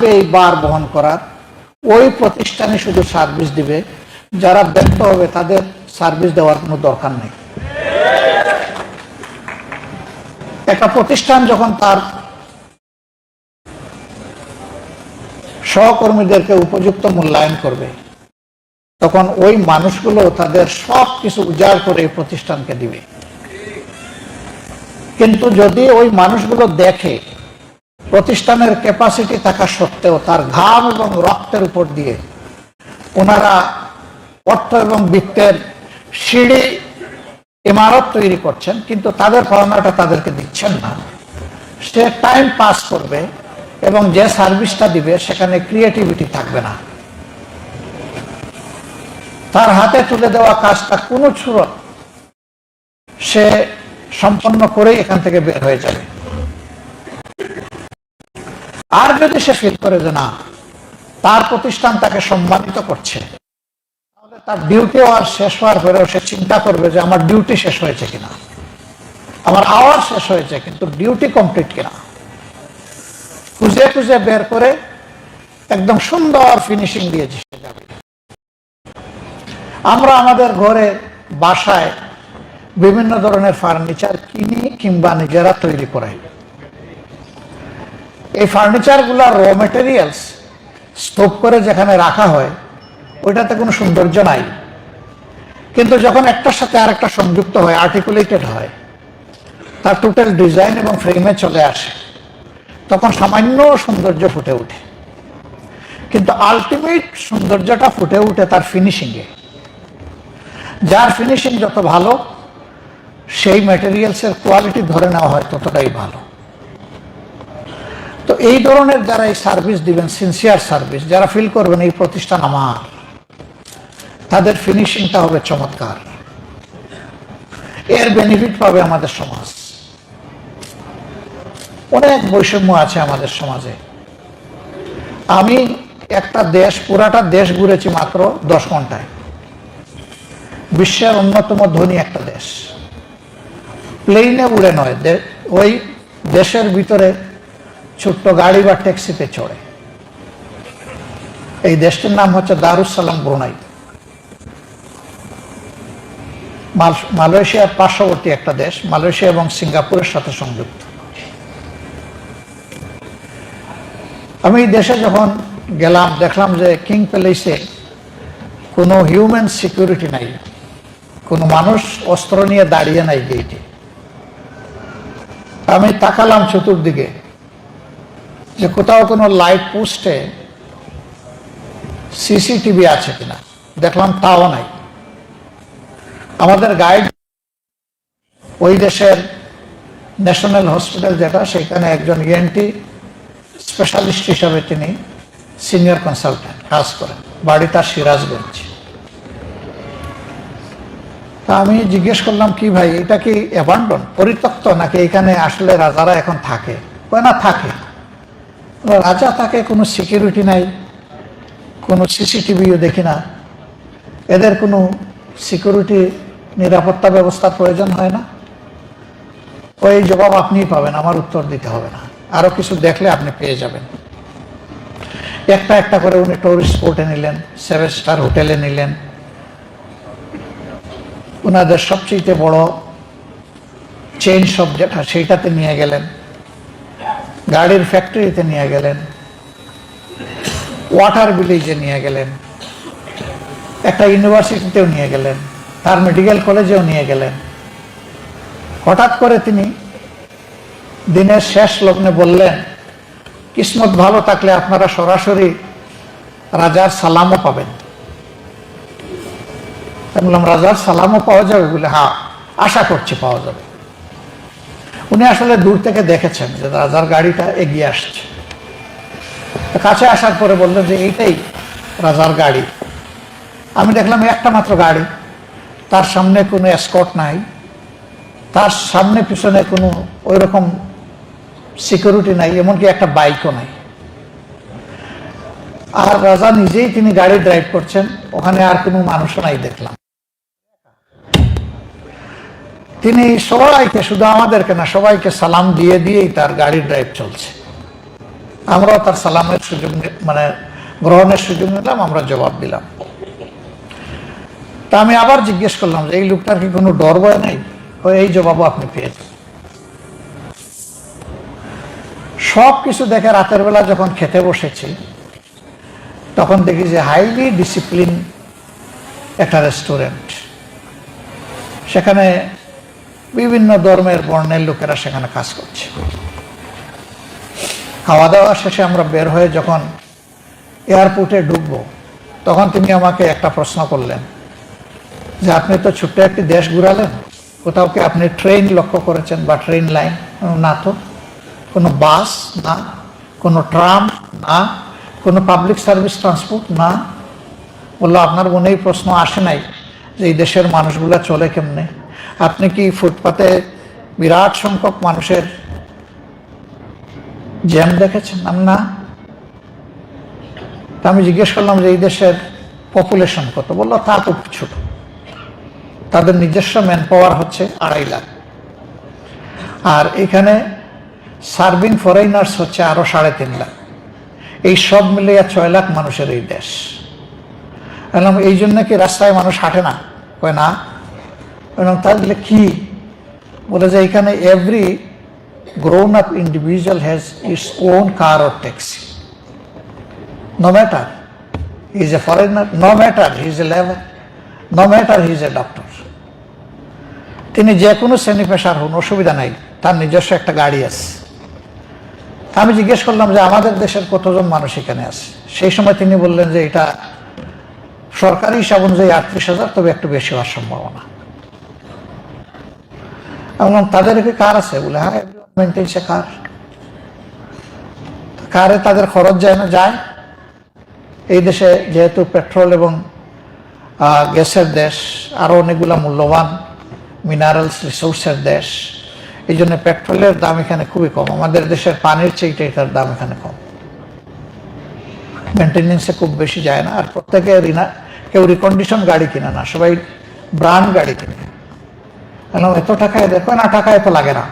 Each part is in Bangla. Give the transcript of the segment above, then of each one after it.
পারবে এই বার বহন করার? ওই প্রতিষ্ঠানে শুধু সার্ভিস দিবে। যারা ব্যর্থ হবে, তাদের সার্ভিস দেওয়ার কোনো দরকার নেই। একটা প্রতিষ্ঠান যখন তার সহকর্মীদেরকে উপযুক্ত মূল্যায়ন করবে, তখন ওই মানুষগুলো তাদের সব কিছু উজাড় করে এই প্রতিষ্ঠানকে দিবে। কিন্তু যদি ওই মানুষগুলো দেখে প্রতিষ্ঠানের ক্যাপাসিটি থাকা সত্ত্বেও তার ঘাম এবং রক্তের উপর দিয়ে ওনারা অর্থ এবং বৃত্তের সিঁড়ি ইমারত তৈরি করছেন, কিন্তু তাদের পাওনাটা তাদেরকে দিচ্ছেন না। সে টাইম পাস করবে এবং যে সার্ভিসটা দিবে, সেখানে ক্রিয়েটিভিটি থাকবে না। তার হাতে তুলে দেওয়া কাজটা কোনো ছুরত সে সম্পন্ন করেই এখান থেকে বের হয়ে যাবে। আর যদি সে ফিল করে যে না, তার প্রতিষ্ঠান তাকে সম্মানিত করছে, তাহলে তার ডিউটি আর শেষ হওয়ার পরেও সে চিন্তা করবে যে আমার ডিউটি শেষ হয়েছে কিনা। আমার আওয়ার শেষ হয়েছে, কিন্তু ডিউটি কমপ্লিট কিনা। খুঁজে খুঁজে বের করে একদম সুন্দর ফিনিশিং দিয়েছে সে যাবে। আমরা আমাদের ঘরে, বাসায় বিভিন্ন ধরনের ফার্নিচার কিনি কিংবা নিজেরা তৈরি করাই। এই ফার্নিচারগুলোর র মেটেরিয়ালস স্তূপ করে যেখানে রাখা হয়, ওইটাতে কোনো সৌন্দর্য নাই। কিন্তু যখন একটার সাথে আরেকটা সংযুক্ত হয় আর্টিকুলেটেড হয়, তার টোটাল ডিজাইন এবং ফ্রেমে চলে আসে, তখন সামান্য সৌন্দর্য ফুটে ওঠে। কিন্তু আলটিমেট সৌন্দর্যটা ফুটে উঠে তার ফিনিশিংয়ে যার ফিনিশিং যত ভালো, সেই ম্যাটেরিয়ালসের কোয়ালিটি ধরে নেওয়া হয় ততটাই ভালো। এই ধরনের যারা এই সার্ভিস দিবেন সিনসিয়ার সার্ভিস যারা ফিল করবেন এই প্রতিষ্ঠান আমার, তাদের ফিনিশিংটা হবে চমৎকার। এর বেনিফিট পাবে আমাদের সমাজ। অনেক বৈষম্য আছে আমাদের সমাজে। আমি একটা দেশ, পুরাটা দেশ ঘুরেছি মাত্র দশ ঘন্টায়। বিশ্বের অন্যতম ধনী একটা দেশ। প্লেনে উড়ে নয় ওই দেশের ভিতরে ছোট্ট গাড়ি বা ট্যাক্সিতে চড়ে। এই দেশটির নাম হচ্ছে দারুসালাম ব্রুনাই। মালয়েশিয়ার পার্শ্ববর্তী একটা দেশ, মালয়েশিয়া এবং সিঙ্গাপুরের সাথে সংযুক্ত। আমি এই দেশে যখন গেলাম, দেখলাম যে কিং প্যালেসে কোনো হিউম্যান সিকিউরিটি নাই, কোনো মানুষ অস্ত্র নিয়ে দাঁড়িয়ে নাই গেইটে আমি তাকালাম চতুর্দিকে যে কোথাও কোনো লাইট পোস্টে সিসিটিভি আছে কিনা। দেখলাম তাও নাই। আমাদের গাইড ওই দেশের ন্যাশনাল হসপিটাল যেটা, সেখানে একজন E ইএনটি স্পেশালিস্ট হিসাবে তিনি সিনিয়র কনসালটেন্ট কাজ করেন। বাড়ি তার সিরাজগঞ্জ। তা আমি জিজ্ঞেস করলাম, কি ভাই, এটা কি অ্যাবান্ডন পরিত্যক্ত নাকি এখানে আসলে রাজারা এখন থাকে? না, থাকে। রাজা থাকে কোনো সিকিউরিটি নাই, কোনো সিসিটিভিও দেখি না। এদের কোনো সিকিউরিটি নিরাপত্তা ব্যবস্থার প্রয়োজন হয় না। ওই জবাব আপনিই পাবেন, আমার উত্তর দিতে হবে না। আরও কিছু দেখলে আপনি পেয়ে যাবেন। একটা একটা করে উনি টুরিস্ট স্পটে নিলেন সেভেন স্টার হোটেলে নিলেন। ওনাদের সবচেয়ে বড় চেইন শপ যেটা, সেইটাতে নিয়ে গেলেন। গাড়ির ফ্যাক্টরিতে নিয়ে গেলেন ওয়াটার ভিলেজে নিয়ে গেলেন, একটা ইউনিভার্সিটিতেও নিয়ে গেলেন, তার মেডিকেল কলেজেও নিয়ে গেলেন। হঠাৎ করে তিনি দিনের শেষ লগ্নে বললেন, কিসমত ভালো থাকলে আপনারা সরাসরি রাজার সালামও পাবেন। বললাম, রাজার সালামও পাওয়া যাবে? বলে হ্যাঁ আশা করছি পাওয়া যাবে। উনি আসলে দূর থেকে দেখেছেন যে রাজার গাড়িটা এগিয়ে আসছে। কাছে আসার পরে বললেন যে, এইটাই রাজার গাড়ি। আমি দেখলাম একটা মাত্র গাড়ি। তার সামনে কোনো এসকট নাই। তার সামনে পিছনে কোনো ওই রকম সিকিউরিটি নাই, এমনকি একটা বাইকও নাই। আর রাজা নিজেই তিনি গাড়ি ড্রাইভ করছেন, ওখানে আর কোনো মানুষও নাই দেখলাম। তিনি সবাইকে, শুধু আমাদেরকে না, সবাইকে সালাম দিয়ে দিয়েই তার গাড়ির ড্রাইভ চলছে। আমরাও তার সালামের সুযোগ মানে গ্রহণের সুযোগ নিলাম, আমরা জবাব দিলাম। তা আমি আবার জিজ্ঞেস করলাম যে, এই লোকটার কি কোনো ডর ভয় নেই? এই জবাবও আপনি পেয়েছেন। সব কিছু দেখে রাতের বেলা যখন খেতে বসেছি, তখন দেখি যে, হাইলি ডিসিপ্লিন একটা রেস্টুরেন্ট। সেখানে বিভিন্ন ধর্মের বর্ণের লোকেরা সেখানে কাজ করছে। খাওয়া দাওয়া শেষে আমরা বের হয়ে যখন এয়ারপোর্টে ঢুকবো, তখন তিনি আমাকে একটা প্রশ্ন করলেন, যে আপনি তো ছোট্ট একটি দেশ ঘুরালেন, কোথাও কি আপনি ট্রেন লক্ষ্য করেছেন বা ট্রেন লাইন? না তো। কোনো বাস? না। কোনো ট্রাম? না। কোনো পাবলিক সার্ভিস ট্রান্সপোর্ট? না। বলল, আপনার মনে এই প্রশ্ন আসে নাই যে এই দেশের মানুষগুলো চলে কেমনে? আপনি কি ফুটপাতে বিরাট সংখ্যক মানুষের জ্যাম দেখেছেন? না তা আমি জিজ্ঞেস করলাম যে এই দেশের পপুলেশন কত? বলল, তা খুব ছোট। তাদের নিজস্ব ম্যান পাওয়ার হচ্ছে আড়াই লাখ। আর এখানে সার্ভিং ফরেনার্স হচ্ছে আরও সাড়ে তিন লাখ। এই সব মিলিয়ে ছয় লাখ মানুষের এই দেশ। বললাম, এই জন্য কি রাস্তায় মানুষ হাঁটে না? কয়, না। বললাম তাহলে কি বলে যে এখানে every grown up individual has its own car or taxi. No matter he is a foreigner, no matter he is a labor, no matter he. তিনি যে কোনো শ্রেণি পেশার হন অসুবিধা নাই তার নিজস্ব একটা গাড়ি আছে আমি জিজ্ঞেস করলাম যে আমাদের দেশের কতজন মানুষ এখানে আছে সেই সময় তিনি বললেন যে এটা সরকারি হিসাব অনুযায়ী আটত্রিশ হাজার তবে একটু বেশি হওয়ার সম্ভাবনা বললাম তাদের কি কার আছে? বলে হ্যাঁ মেনটেন্স এ কার। কারে তাদের খরচ যায় না, যায়। এই দেশে যেহেতু পেট্রোল এবং গ্যাসের দেশ, আরও অনেকগুলা মূল্যবান মিনারেলস রিসোর্সের দেশ, এই জন্য পেট্রোলের দাম এখানে খুবই কম। আমাদের দেশের পানির চেয়ে এটার দাম এখানে কম। মেনটেনেন্সে খুব বেশি যায় না। আর প্রত্যেকে কেউ রিকন্ডিশন গাড়ি কিনে না, সবাই ব্রান্ড গাড়ি কিনে। বললাম এত টাকায় দেখো না টাকা এত লাগে না।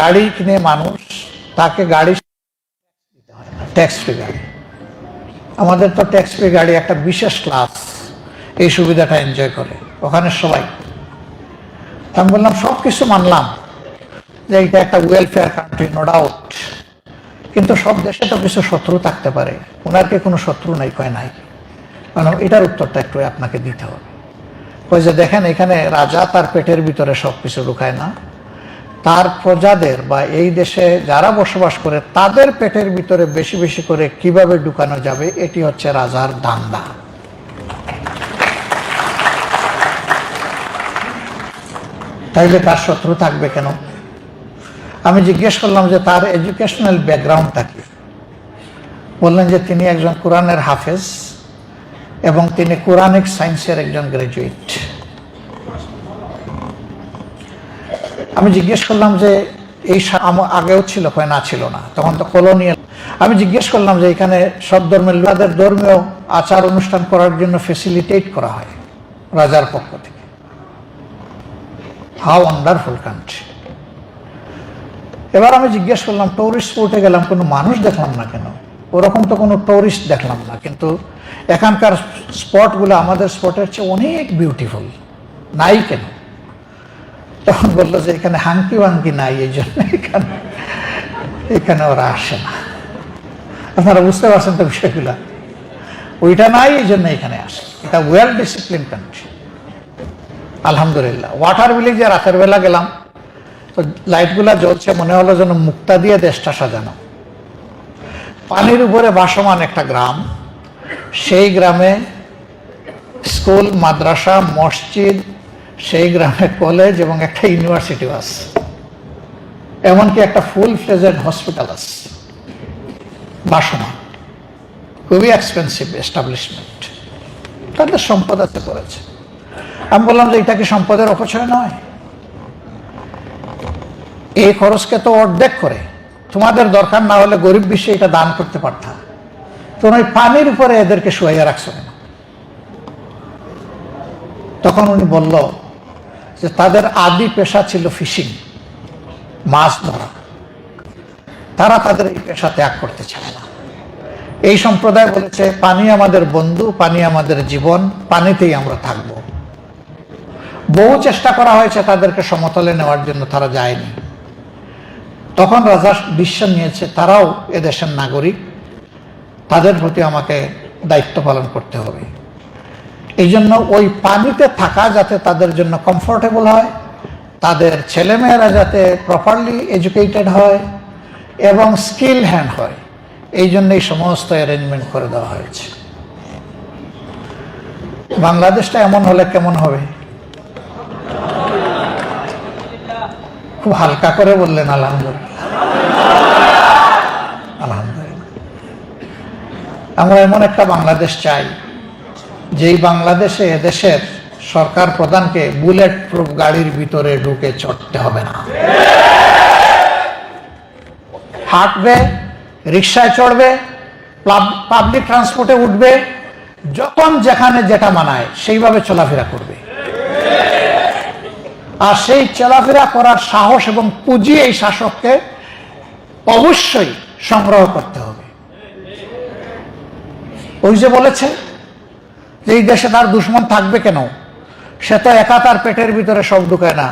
গাড়ি কিনে মানুষ, তাকে গাড়ি ট্যাক্স ফ্রি গাড়ি। আমাদের তো ট্যাক্স ফ্রি গাড়ি একটা বিশেষ ক্লাস এই সুবিধাটা এনজয় করে, ওখানে সবাই। আমি বললাম সব কিছু মানলাম যে এটা একটা ওয়েলফেয়ার কান্ট্রি নো ডাউট কিন্তু সব দেশে তো কিছু শত্রু থাকতে পারে, ওনার কোনো শত্রু নাই, কয় নাই? মানে এটার উত্তরটা একটু আপনাকে দিতে হবে। ওই যে দেখেন এখানে রাজা তার পেটের ভিতরে সব কিছু ঢুকায় না। তার প্রজাদের বা এই দেশে যারা বসবাস করে, তাদের পেটের ভিতরে বেশি বেশি করে কীভাবে ঢুকানো যাবে, এটি হচ্ছে রাজার দান্দা। তাইলে তার শত্রু থাকবে কেন? আমি জিজ্ঞেস করলাম যে তার এডুকেশনাল ব্যাকগ্রাউন্ডটা কি? বললেন যে তিনি একজন কোরআনের হাফেজ এবং তিনি কোরআনিক সায়েন্সের একজন গ্রাজুয়েট। আমি জিজ্ঞেস করলাম যে এই আগেও ছিল কয় না ছিল না। তখন তো কলোনিয়াল আমি জিজ্ঞেস করলাম যে এখানে সব ধর্মের লোকেদের ধর্মীয় আচার অনুষ্ঠান করার জন্য ফেসিলিটেট করা হয় রাজার পক্ষ থেকে। হাউ ওয়ান্ডারফুল কান্ট্রি এবার আমি জিজ্ঞেস করলাম টুরিস্ট স্পটে গেলাম, কোনো মানুষ দেখলাম না কেন? ওরকম তো কোনো টুরিস্ট দেখলাম না, কিন্তু এখানকার স্পটগুলো আমাদের স্পটের চেয়ে অনেক বিউটিফুল নাই কেন? তখন বলল যে এখানে হাঙ্কি ওয়াঙ্কি নাই, এই জন্য এখানে এখানে ওরা আসে না। আপনারা বুঝতে পারছেন তো বিষয়গুলো? ওইটা নাই, এই জন্য এখানে আসে। এটা ওয়েল ডিসিপ্লিন কান্ট্রি আলহামদুলিল্লাহ ওয়াটার ভিলেজে রাতের বেলা গেলাম, তো লাইটগুলা জ্বলছে, মনে হলো যেন মুক্তা দিয়ে দেশটা সাজানো। পানির উপরে ভাসমান একটা গ্রাম। সেই গ্রামে স্কুল, মাদ্রাসা, মসজিদ সেই গ্রামে কলেজ এবং একটা ইউনিভার্সিটি আছে এমনকি একটা ফুল ফ্লেজেড হসপিটাল আছে বাসমান খুবই এক্সপেন্সিভ এস্টাবলিশমেন্ট তাদের সম্পদ আছে করেছে। আমি বললাম যে, এটা কি সম্পদের অপচয় নয়? এই খরচকে তো অর্ধেক করে। তোমাদের দরকার না হলে গরিব বিশ্বে এটা দান করতে পারতাম তোমরা ওই পানির উপরে এদেরকে শুয়াইয়া রাখছো কেন? তখন উনি বলল যে তাদের আদি পেশা ছিল ফিশিং, মাছ ধরা। তারা তাদের এই পেশা ত্যাগ করতে চায় না। এই সম্প্রদায় বলেছে, পানি আমাদের বন্ধু, পানি আমাদের জীবন, পানিতেই আমরা থাকব। বহু চেষ্টা করা হয়েছে তাদেরকে সমতলে নেওয়ার জন্য, তারা যায়নি। তখন রাজা বিশ্ব নিয়েছে, তারাও এদেশের নাগরিক। তাদের প্রতি আমাকে দায়িত্ব পালন করতে হবে। এই জন্য ওই পানিতে থাকা যাতে তাদের জন্য কমফোর্টেবল হয়, তাদের ছেলেমেয়েরা যাতে প্রপারলি এডুকেটেড হয় এবং স্কিল হ্যান্ড হয় এই জন্য এই সমস্ত অ্যারেঞ্জমেন্ট করে দেওয়া হয়েছে। বাংলাদেশটা এমন হলে কেমন হবে? খুব হালকা করে বললেন, আলহামদুলিল্লাহ। আলহামদুলিল্লাহ। আমরা এমন একটা বাংলাদেশ চাই যেই বাংলাদেশে এদেশের সরকার প্রধানকে বুলেট প্রুফ গাড়ির ভিতরে ঢুকে চড়তে হবে না। হাঁটবে, রিক্সায় চড়বে পাবলিক ট্রান্সপোর্টে উঠবে, যখন যেখানে যেটা মানায় সেইভাবে চলাফেরা করবে। আর সেই চলাফেরা করার সাহস এবং পুঁজি এই শাসককে অবশ্যই সংগ্রহ করতে হবে। ওই যে বলেছে যে এই দেশে তার দুশ্মন থাকবে কেন? সে তো একা তার পেটের ভিতরে সব ঢুকায় না।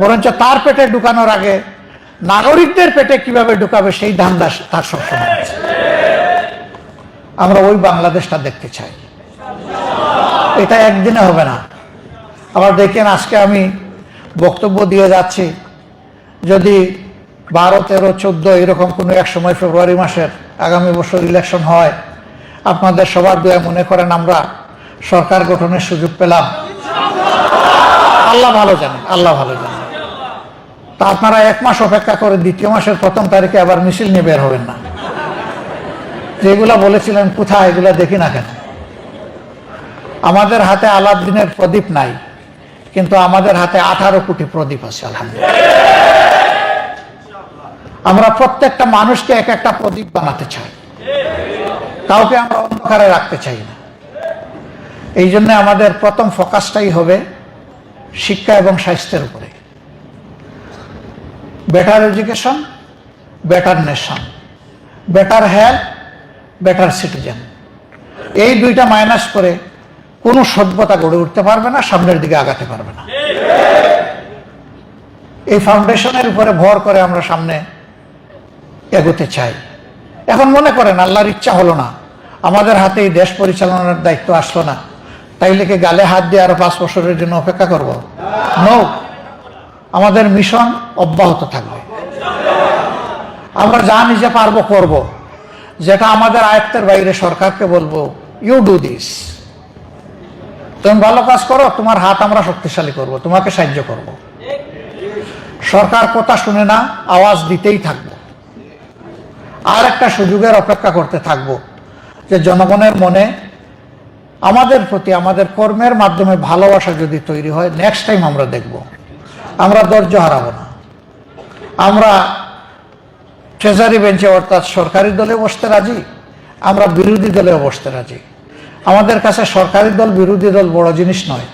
বরঞ্চ তার পেটে ঢুকানোর আগে নাগরিকদের পেটে কীভাবে ঢুকাবে সেই ধান্দা তার সবসময় আমরা ওই বাংলাদেশটা দেখতে চাই। এটা একদিনে হবে না। আবার দেখেন আজকে আমি বক্তব্য দিয়ে যাচ্ছি। যদি বারো তেরো চোদ্দ এরকম কোনো এক সময় ফেব্রুয়ারি মাসের আগামী বছর ইলেকশন হয়, আপনাদের সবার দয়া মনে করেন আমরা সরকার গঠনের সুযোগ পেলাম। আল্লাহ ভালো জানেন, আল্লাহ ভালো জানেন। তা আপনারা এক মাস অপেক্ষা করে দ্বিতীয় মাসের প্রথম তারিখে আবার মিছিল নিয়ে বের হবেন না। যেগুলা বলেছিলেন, কোথায় এগুলা দেখি না কেন? আমাদের হাতে আলাদিনের প্রদীপ নাই, কিন্তু আমাদের হাতে আঠারো কোটি প্রদীপ আছে, আলহামদুলিল্লাহ। আমরা প্রত্যেকটা মানুষকে এক একটা প্রদীপ বানাতে চাই। কাউকে আমরা অন্ধকারে রাখতে চাই না। এই জন্য আমাদের প্রথম ফোকাসটাই হবে শিক্ষা এবং স্বাস্থ্যের উপরে। Better education better nation better health better citizen এই দুইটা মাইনাস করে কোনো সভ্যতা গড়ে উঠতে পারবে না, সামনের দিকে আগাতে পারবে না। এই ফাউন্ডেশনের উপরে ভর করে আমরা সামনে এগোতে চাই। এখন মনে করেন, আল্লাহর ইচ্ছা হলো না। আমাদের হাতে এই দেশ পরিচালনার দায়িত্ব আসলো না। তাইলে কি গালে হাত দিয়ে আরও পাঁচ বছরের জন্য অপেক্ষা করব। নো আমাদের মিশন অব্যাহত থাকবে। আমরা যা নিজে পারব করব। যেটা আমাদের আয়ত্তের বাইরে সরকারকে বলব ইউ ডু দিস তুমি ভালো কাজ করো, তোমার হাত আমরা শক্তিশালী করব, তোমাকে সাহায্য করব। সরকার কথা শুনে না, আওয়াজ দিতেই থাকব। আর একটা সুযোগের অপেক্ষা করতে থাকব যে জনগণের মনে আমাদের প্রতি আমাদের কর্মের মাধ্যমে ভালোবাসা যদি তৈরি হয় নেক্সট টাইম আমরা দেখব। আমরা ধৈর্য হারাবো না। আমরা ট্রেজারি বেঞ্চে অর্থাৎ সরকারি দলে বসতে রাজি, আমরা বিরোধী দলেও বসতে রাজি। আমাদের কাছে সরকারি দল, বিরোধী দল বড় জিনিস নয়।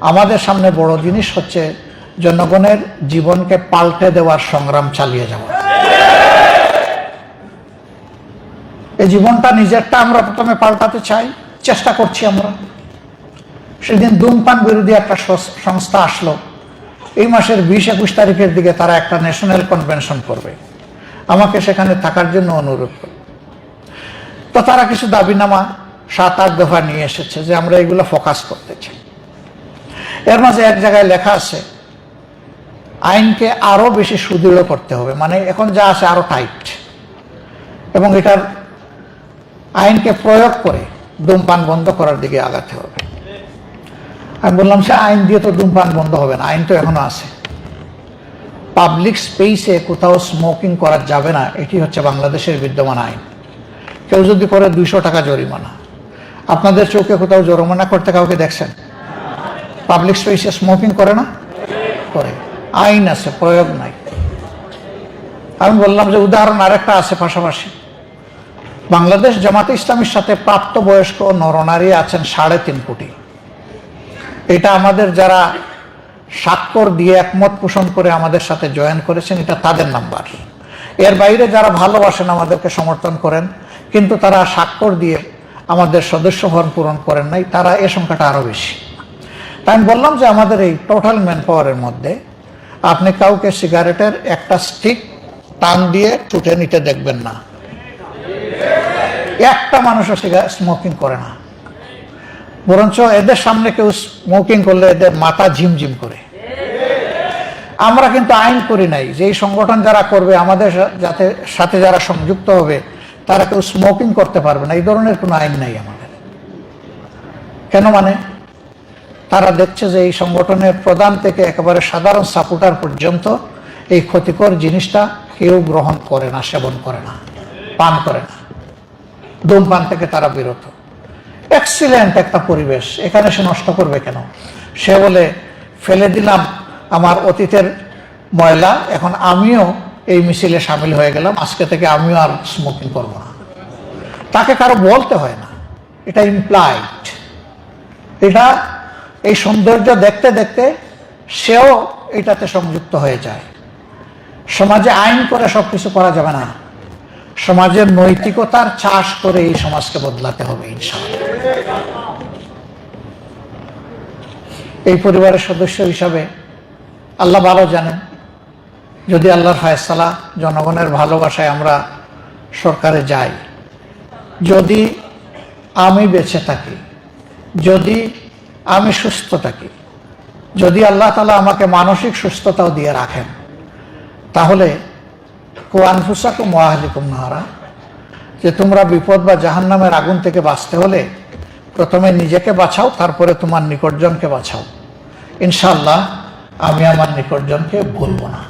আমাদের সামনে বড় জিনিস হচ্ছে জনগণের জীবনকে পাল্টে দেওয়ার সংগ্রাম চালিয়ে যাওয়া। এই জীবনটা নিজেরটা আমরা প্রথমে পাল্টাতে চাই। চেষ্টা করছি আমরা। সেদিন ধূমপান বিরোধী একটা সংস্থা আসলো। এই মাসের বিশ একুশ তারিখের দিকে তারা একটা ন্যাশনাল কনভেনশন করবে। আমাকে সেখানে থাকার জন্য অনুরোধ করবে তো তারা কিছু দাবিনামা সাত আট দফা নিয়ে এসেছে যে আমরা এগুলো ফোকাস করতে চাই। এর মাঝে এক জায়গায় লেখা আছে, আইনকে আরও বেশি সুদৃঢ় করতে হবে। মানে এখন যা আছে আরও টাইট এবং এটার আইনকে প্রয়োগ করে ধূমপান বন্ধ করার দিকে আগাতে হবে। আমি বললাম, সে আইন দিয়ে তো ধূমপান বন্ধ হবে না, আইন তো এখনও আছে। পাবলিক স্পেসে কোথাও স্মোকিং করা যাবে না, এটি হচ্ছে বাংলাদেশের বিদ্যমান আইন। কেউ যদি করে দুইশো টাকা জরিমানা। আপনাদের চোখে কোথাও জরিমানা করতে কাউকে দেখছেন? পাবলিক স্পেসে স্মোকিং করে না? করে। আইন আছে, প্রয়োগ নাই। আমি বললাম যে, উদাহরণ আরেকটা আছে পাশাপাশি। বাংলাদেশ জামাতে ইসলামের সাথে প্রাপ্তবয়স্ক নরনারী আছেন সাড়ে তিন কোটি। এটা আমাদের যারা স্বাক্ষর দিয়ে একমত পোষণ করে আমাদের সাথে জয়েন করেছেন, এটা তাদের নাম্বার। এর বাইরে যারা ভালোবাসেন আমাদেরকে সমর্থন করেন, কিন্তু তারা স্বাক্ষর দিয়ে আমাদের সদস্য ফর্ম পূরণ করেন নাই, তারা এ সংখ্যাটা আরও বেশি। তাই আমি বললাম যে আমাদের এই টোটাল ম্যান পাওয়ারের মধ্যে আপনি কাউকে সিগারেটের একটা স্টিক টান দিয়ে ছুটে নিতে দেখবেন না। একটা মানুষও সিগারেট স্মোকিং করে না। বরঞ্চ এদের সামনে কেউ স্মোকিং করলে এদের মাথা ঝিমঝিম করে। আমরা কিন্তু আইন করি নাই, যে এই সংগঠন যারা করবে, আমাদের যাতে, সাথে যারা সংযুক্ত হবে, তারা কেউ স্মোকিং করতে পারবে না। এই ধরনের কোনো আইন নাই আমাদের। কেন মানে? তারা দেখছে যে এই সংগঠনের প্রধান থেকে একেবারে সাধারণ সাপোর্টার পর্যন্ত এই ক্ষতিকর জিনিসটা কেউ গ্রহণ করে না, সেবন করে না, পান করে না। ধূমপান থেকে তারা বিরত। এক্সিলেন্ট একটা পরিবেশ। এখানে সে নষ্ট করবে কেন? সে বলে, ফেলে দিলাম আমার অতীতের ময়লা, এখন আমিও এই মিছিলে সামিল হয়ে গেলাম। আজকে থেকে আমিও আর স্মোকিং করব না। তাকে কারও বলতে হয় না। এটা ইমপ্লাইড এটা, এই সৌন্দর্য দেখতে দেখতে সেও এটাতে সংযুক্ত হয়ে যায়। সমাজে আইন করে সবকিছু করা যাবে না। সমাজের নৈতিকতার চাষ করে এই সমাজকে বদলাতে হবে এই পরিবারের সদস্য হিসাবে আল্লাহ ভালো জানেন। যদি আল্লাহর ফায়সালা জনগণের ভালোবাসায় আমরা সরকারে যাই, যদি আমি বেঁচে থাকি, যদি আমি সুস্থ থাকি, যদি আল্লাহ তালা আমাকে মানসিক সুস্থতাও দিয়ে রাখেন, তাহলে ওয়াহলিকুম নাহারা যে তোমরা বিপদ বা জাহান্নামের আগুন থেকে বাঁচতে হলে প্রথমে নিজেকে বাঁচাও, তারপরে তোমার নিকটজনকে বাঁচাও। ইনশাল্লাহ আমি আমার নিকটজনকে ভুলব না।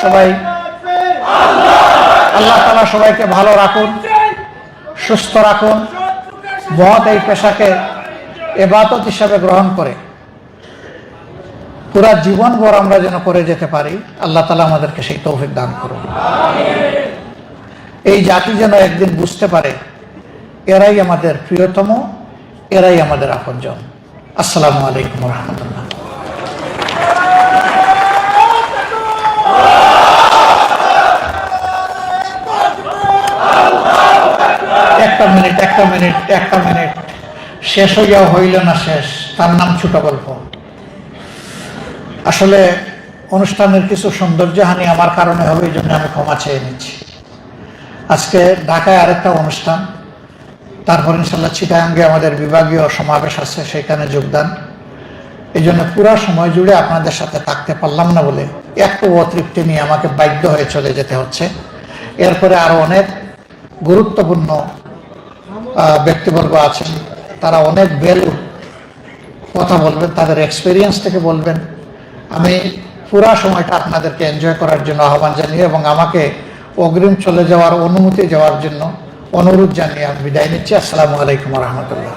সবাই, আল্লাহ তালা সবাইকে ভালো রাখুন, সুস্থ রাখুন মহৎ এই পেশাকে এবাদত হিসাবে গ্রহণ করে। পুরা জীবন ভর আমরা যেন করে যেতে পারি, আল্লাহ তালা আমাদেরকে সেই তৌফিক দান করুন। এই জাতি যেন একদিন বুঝতে পারে, এরাই আমাদের প্রিয়তম, এরাই আমাদের আপনজন। আসসালামু আলাইকুম রহমতুল্লাহ। একটা মিনিট একটা মিনিট একটা মিনিট। শেষ হইয়া হইল না শেষ, তার নাম ছোট গল্প। আসলে অনুষ্ঠানের কিছু সৌন্দর্যহানি আমার কারণে হবে, এই জন্য আমি ক্ষমা চেয়ে নিচ্ছি। আজকে ঢাকায় আরেকটা অনুষ্ঠান, তারপর ইনশাল্লাহ চিটাঙ্গে আমাদের বিভাগীয় সমাবেশ আছে, সেখানে যোগদান। এই জন্য পুরা সময় জুড়ে আপনাদের সাথে থাকতে পারলাম না বলে একটু অতৃপ্তি নিয়ে আমাকে বাধ্য হয়ে চলে যেতে হচ্ছে। এরপরে আরও অনেক গুরুত্বপূর্ণ ব্যক্তিবর্গ আছেন, তারা অনেক ভ্যালু কথা বলবেন, তাদের এক্সপিরিয়েন্স থেকে বলবেন। আমি পুরা সময়টা আপনাদেরকে এনজয় করার জন্য আহ্বান জানিয়ে এবং আমাকে অগ্রিম চলে যাওয়ার অনুমতি দেওয়ার জন্য অনুরোধ জানিয়ে আমি বিদায় নিচ্ছি। আসসালামু আলাইকুম রহমতুল্লাহ